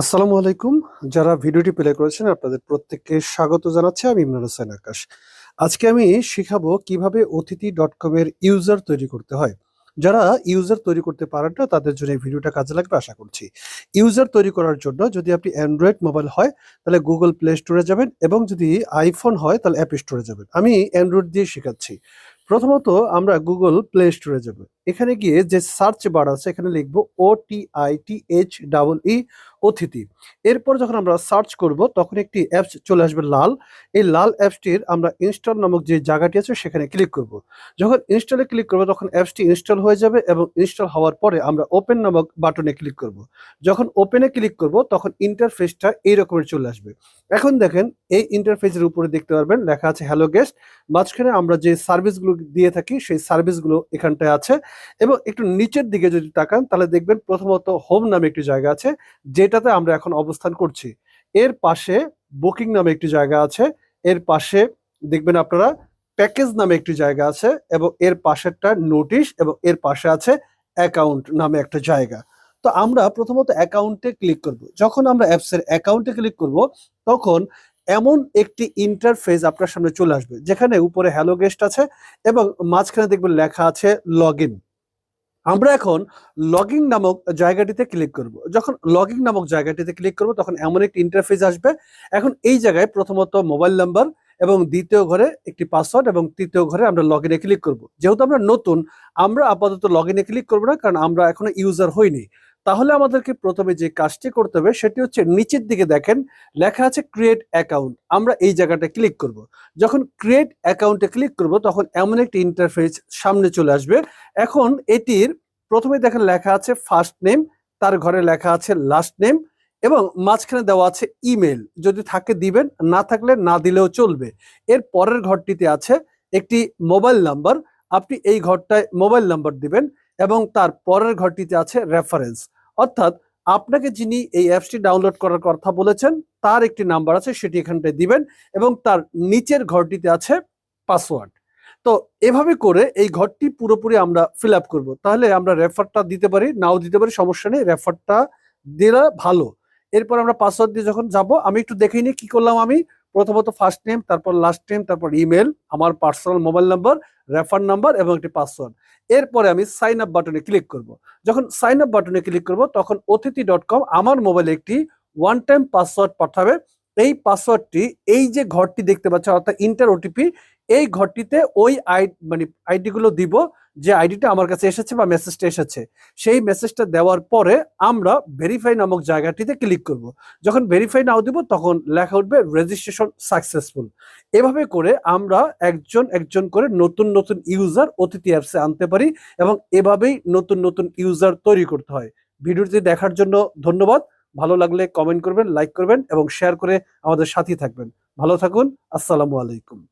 আসসালামু আলাইকুম। যারা ভিডিওটি প্লে করেছেন, আপনাদের প্রত্যেককে স্বাগত জানাচ্ছি। আমি ইমরান হোসেন আকাশ। আজকে আমি শিখাবো কীভাবে অতিথি ডট কম এর ইউজার তৈরি করতে হয়। যারা ইউজার তৈরি করতে পারেন না, তাদের জন্য এই ভিডিওটা কাজে লাগবে, আশা করছি। ইউজার তৈরি করার জন্য যদি আপনি অ্যান্ড্রয়েড মোবাইল হয়, তাহলে গুগল প্লে স্টোরে যাবেন এবং যদি আইফোন হয়, তাহলে অ্যাপ স্টোরে যাবেন। আমি অ্যান্ড্রয়েড দিয়ে শেখাচ্ছি। প্রথমত আমরা গুগল প্লে স্টোরে যাব। এখানে গিয়ে যে সার্চ বার আছে, এখানে লিখব O T I T H double E অতিথি। এরপর যখন আমরা সার্চ করব, তখন একটি অ্যাপস চলে আসবে লাল। এই লাল অ্যাপসটির আমরা ইনস্টল নামক যে জায়গাটি আছে, সেখানে ক্লিক করব। যখন ইনস্টলে ক্লিক করব, তখন অ্যাপসটি ইনস্টল হয়ে যাবে এবং ইনস্টল হওয়ার পরে আমরা ওপেন নামক বাটনে ক্লিক করব। যখন ওপেনে ক্লিক করব, তখন ইন্টারফেসটা এই রকমের চলে আসবে। এখন দেখেন, এই ইন্টারফেসের উপরে দেখতে পারবেন, লেখা আছে হ্যালো গেস্ট মাঝখানে আমরা যে সার্ভিসগুলো দিয়ে থাকি, সেই সার্ভিসগুলো এখানটায় আছে। এবং একটু নিচের দিকে যদি তাকান, তাহলে দেখবেন প্রথমত হোম নামে একটি জায়গা আছে, যেটাতে আমরা এখন অবস্থান করছি। এর পাশে বুকিং নামে একটি জায়গা আছে, এর পাশে দেখবেন আপনারা প্যাকেজ নামে একটি জায়গা আছে এবং এর পাশেরটা নোটিশ এবং এর পাশে আছে অ্যাকাউন্ট নামে একটা জায়গা। তো আমরা প্রথমত অ্যাকাউন্টে ক্লিক করব। যখন আমরা অ্যাপসের অ্যাকাউন্টে ক্লিক করব, তখন এমন একটি ইন্টারফেস আপনার সামনে চলে আসবে, যেখানে উপরে হ্যালো গেস্ট আছে এবং মাঝখানে দেখবেন লেখা আছে লগ আমরা এখন লগিং নামক জায়গাটিতে ক্লিক করব। যখন লগিং নামক জায়গাটিতে ক্লিক করব, তখন এমন একটি ইন্টারফেস আসবে। এখন এই জায়গায় প্রথমত মোবাইল নাম্বার এবং দ্বিতীয় ঘরে একটি পাসওয়ার্ড এবং তৃতীয় ঘরে আমরা লগ ক্লিক করব। যেহেতু আমরা নতুন, আমরা আপাতত লগ ক্লিক করব না, কারণ আমরা এখনও ইউজার হইনি। তাহলে আমাদেরকে প্রথমে যে কাজটি করতে হবে সেটি হচ্ছে নিচের দিকে দেখেন, লেখা আছে ক্রিয়েট অ্যাকাউন্ট আমরা এই জায়গাটা ক্লিক করব। যখন ক্রিয়েট অ্যাকাউন্টে ক্লিক করব, তখন এমন একটি ইন্টারফেস সামনে চলে আসবে। এখন এটির প্রথমে দেখেন লেখা আছে ফার্স্ট নেম তার ঘরে লেখা আছে লাস্ট নেম এবং মাঝখানে দেওয়া আছে ইমেল যদি থাকে দিবেন, না থাকলে না দিলেও চলবে। এর পরের ঘরটিতে আছে একটি মোবাইল নাম্বার আপনি এই ঘরটায় মোবাইল নাম্বার দিবেন। এবং তার পরের ঘরটিতে আছে রেফারেন্স অর্থাৎ আপনাকে যিনি এই অ্যাপসটি ডাউনলোড করার কথা বলেছেন, তার একটি নাম্বার আছে, সেটি এখানটায় দিবেন এবং তার নিচের ঘরটিতে আছে পাসওয়ার্ড তো এভাবে করে এই ঘরটি পুরোপুরি আমরা ফিল আপ করব। তাহলে আমরা রেফারটা দিতে পারি, নাও দিতে পারি, সমস্যা নেই রেফারটা দিলে ভালো। এরপর আমরা পাসওয়ার্ড দিয়ে যখন যাব, আমি একটু দেখে নিই কি করলাম আমি। প্রথমত ফার্স্ট নেম তারপর লাস্ট নেম তারপর ইমেল আমার personal mobile number refer number এবং একটি পাসওয়ার্ড এরপরে আমি সাইন আপ বাটনে ক্লিক করব। যখন সাইন আপ বাটনে ক্লিক করব, তখন অতিথি ডট কম আমার মোবাইলে একটি ওয়ান টাইম পাসওয়ার্ড পাঠাবে। এই পাসওয়ার্ডটি এই যে ঘরটি দেখতে পাচ্ছেন অর্থাৎ ইন্টার ওটিপি এই ঘরটিতে ওই আই মানে আইডিগুলো দিব। যে আইডিটা আমার কাছে এসেছে বা মেসেজটা এসেছে, সেই মেসেজটা দেওয়ার পরে আমরা ভেরিফাই নামক জায়গাটিতে ক্লিক করব। যখন ভেরিফাই নাও দিব, তখন লেখা উঠবে রেজিস্ট্রেশন সাকসেসফুল এভাবে করে আমরা একজন একজন করে নতুন নতুন ইউজার অতিথি অ্যাপসে আনতে পারি এবং এভাবেই নতুন নতুন ইউজার তৈরি করতে হয়। ভিডিওটি দেখার জন্য ধন্যবাদ। ভালো লাগলে কমেন্ট করবেন লাইক করবেন এবং শেয়ার করে আমাদের সাথে থাকবেন। ভালো থাকুন, আসসালামু আলাইকুম।